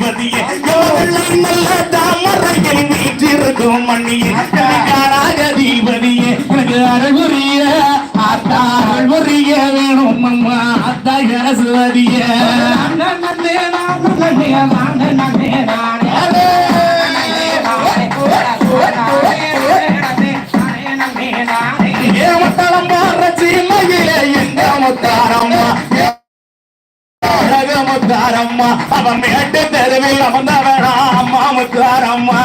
அதிபதியே நல்ல தாமரையில் வீற்றிருக்கும் மண்ணியே அதிபதியே எனக்கு அருள்புரிய. ஆத்தா அருள்புரிய வேணும் அம்மா. ஆத்தா அரசுவதிய ஏ முத்தாரம்மா எங்க முத்தாரம்மா அழக முத்தாரம்மா அவன் மேட்டு தெருவில் அமர்ந்த வேணாம் அம்மா முத்தாரம்மா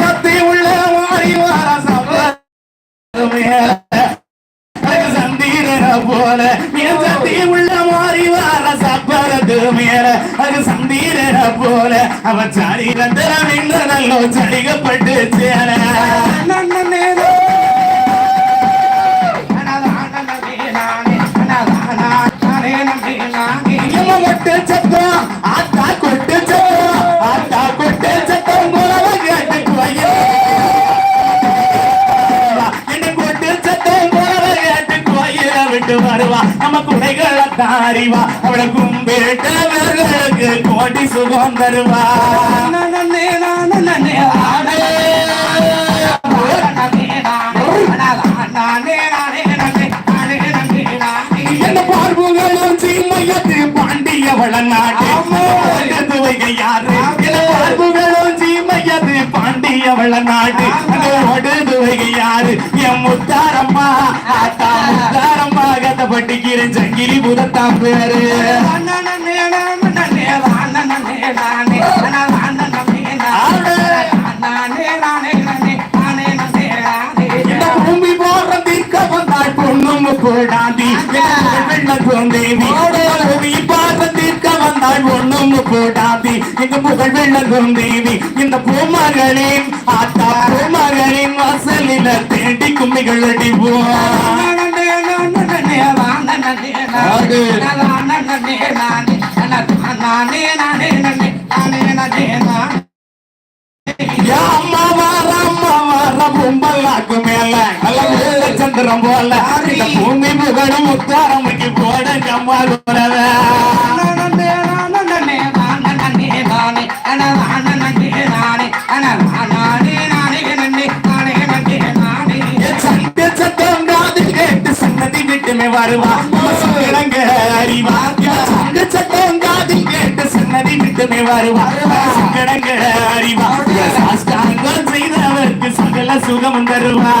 சக்தி உள்ள மாறி வர சம்பளமே போல என் சக்தி உள்ள மாறி வர சப்பரது மேல அது சந்தீர போல அவன் சரீரத்தில் நின்று நல்லோ சடிகப்பட்டு சேர இவ மொட்டு சத்தம் ஆடுவா நம்ம குடைகளை தாரிவா. அவளை கும்பிட்டவர்களுக்கு கோடி சுகம் தருவா. நன்னே நன்னே ஆடே பாண்டியவள நாட்டு வைகை யாரு? என் முத்தாரம்மா. வெள்ளத்துவம் சங்கிலி புதத்தாப்பு போற தீர்க்க வந்தாள் ஒண்ணும் போடாதி எங்க புகழ் வெள்ளத்துவம் தேவி இந்த பூமகளின் ஆத்தா பூமகளின் வாசலில தேடி கும்மிகள் அடிவோம் பொம்பல்லாக்கு மேல சந்திரம் போல இந்த பூமி புகழும் முத்தாரம்மைக்கு போட கம்மா கேட்டு சன்னதி விட்டுமே வருவா கேட்டு சன்னதி விட்டுமே வருவா. சங்கடங்க அறிவா. சாஸ்தாங்கம் செய்தவர்க்கு சகல சுகம் தருவா.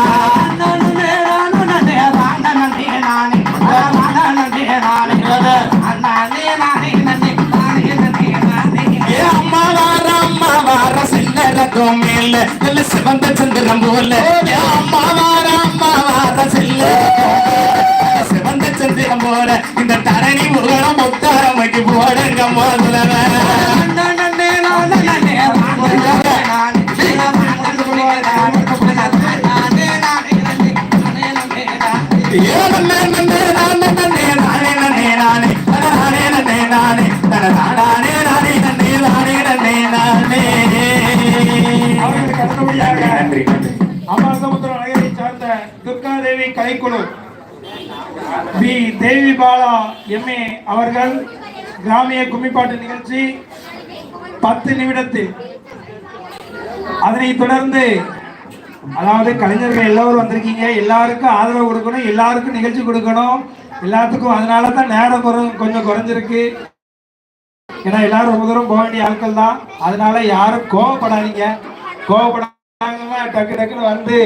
ஏ அம்மா வார அம்மா வார செல்லறதும் மேல நல்ல சிவந்த சந்திரம் போல. அம்மா வார அம்மா வார செல்லறதும் நன்றி நன்றி. அமர்சமுத்திர நகரை சார்ந்த Durgadevi கலைக்குழு. P. Devi Bala M A அவர்கள் கிராமிய கும்மிப்பாட்டு நிகழ்ச்சி பத்து நிமிடத்தில். அதனைத் தொடர்ந்து அதாவது கலைஞர்கள் எல்லோரும் வந்திருக்கீங்க. எல்லாருக்கும் ஆதரவு கொடுக்கணும். எல்லாருக்கும் நிகழ்ச்சி கொடுக்கணும். எல்லாத்துக்கும் அதனால தான் நேரம் கொஞ்சம் குறைஞ்சிருக்கு. ஏன்னா எல்லாரும் ரொம்ப தூரம் போக வேண்டிய ஆட்கள் தான். அதனால யாரும் கோவப்படாதீங்க. கோவப்படாம டக்கு டக்குன்னு வந்து.